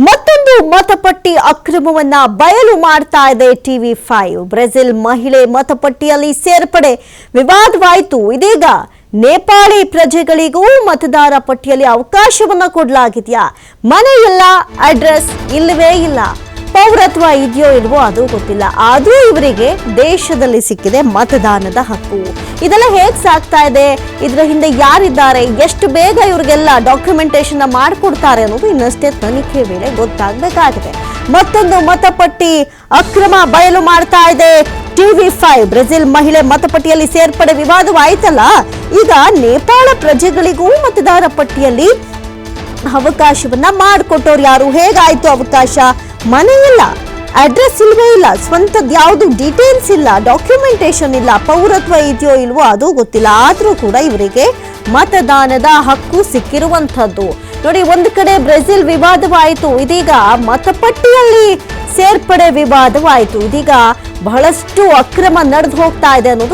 ಮತ್ತೊಂದು ಮತಪಟ್ಟಿ ಅಕ್ರಮವನ್ನ ಬಯಲು ಮಾಡ್ತಾ ಇದೆ ಟಿವಿ ಫೈವ್. ಬ್ರೆಜಿಲ್ ಮಹಿಳೆ ಮತಪಟ್ಟಿಯಲ್ಲಿ ಸೇರ್ಪಡೆ. ವಿವಾದವಾಯಿತು. ಇದೀಗ ನೇಪಾಳಿ ಪ್ರಜೆಗಳಿಗೂ ಮತದಾರ ಪಟ್ಟಿಯಲ್ಲಿ ಅವಕಾಶವನ್ನ ಕೊಡಲಾಗಿದೆಯಾ? ಮನೆ ಅಡ್ರೆಸ್ ಇಲ್ಲವೇ ಇಲ್ಲ. ಪೌರತ್ವ ಇದೆಯೋ ಇಲ್ವೋ ಅದು ಗೊತ್ತಿಲ್ಲ. ಆದರೂ ಇವರಿಗೆ ದೇಶದಲ್ಲಿ ಸಿಕ್ಕಿದೆ ಮತದಾನದ ಹಕ್ಕು. ಇದೆಲ್ಲ ಹೇಗ್ ಸಾಕ್ತಾ ಇದೆ? ಇದರ ಹಿಂದೆ ಯಾರಿದ್ದಾರೆ? ಎಷ್ಟು ಬೇಗ ಇವ್ರಿಗೆಲ್ಲ ಡಾಕ್ಯುಮೆಂಟೇಶನ್ ಮಾಡಿಕೊಡ್ತಾರೆ ಅನ್ನೋದು ಇನ್ನಷ್ಟೇ ತನಿಖೆ ವೇಳೆ ಗೊತ್ತಾಗಬೇಕಾಗಿದೆ. ಮತ್ತೊಂದು ಮತಪಟ್ಟಿ ಅಕ್ರಮ ಬಯಲು ಮಾಡ್ತಾ ಇದೆ. ಟಿವಿ ಫೈವ್ ಬ್ರೆಜಿಲ್ ಮಹಿಳೆ ಮತಪಟ್ಟಿಯಲ್ಲಿ ಸೇರ್ಪಡೆ ವಿವಾದವಾಯ್ತಲ್ಲ? ಈಗ ನೇಪಾಳ ಪ್ರಜೆಗಳಿಗೂ ಮತದಾರ ಪಟ್ಟಿಯಲ್ಲಿ ಅವಕಾಶವನ್ನ ಮಾಡಿಕೊಟ್ಟವ್ರು ಯಾರು? ಹೇಗಾಯ್ತು ಅವಕಾಶ? ಮನೆ ಇಲ್ಲ ಅಡ್ರೆಸ್ ಇಲ್ವೇ ಇಲ್ಲ ಸ್ವಂತದ ಯಾವುದು ಡೀಟೇಲ್ಸ್ ಇಲ್ಲ ಡಾಕ್ಯುಮೆಂಟೇಶನ್ ಇಲ್ಲ, ಪೌರತ್ವ ಇದೆಯೋ ಇಲ್ವೋ ಅದು ಗೊತ್ತಿಲ್ಲ. ಆದರೂ ಕೂಡ ಇವರಿಗೆ ಮತದಾನದ ಹಕ್ಕು ಸಿಕ್ಕಿರುವಂಥದ್ದು. ನೋಡಿ, ಒಂದು ಕಡೆ ಬ್ರೆಜಿಲ್ ವಿವಾದವಾಯಿತು, ಇದೀಗ ಮತಪಟ್ಟಿಯಲ್ಲಿ ಸೇರ್ಪಡೆ ವಿವಾದವಾಯಿತು. ಇದೀಗ ಬಹಳಷ್ಟು ಅಕ್ರಮ ನಡೆದು ಹೋಗ್ತಾ ಇದೆ ಅನ್ನೋದು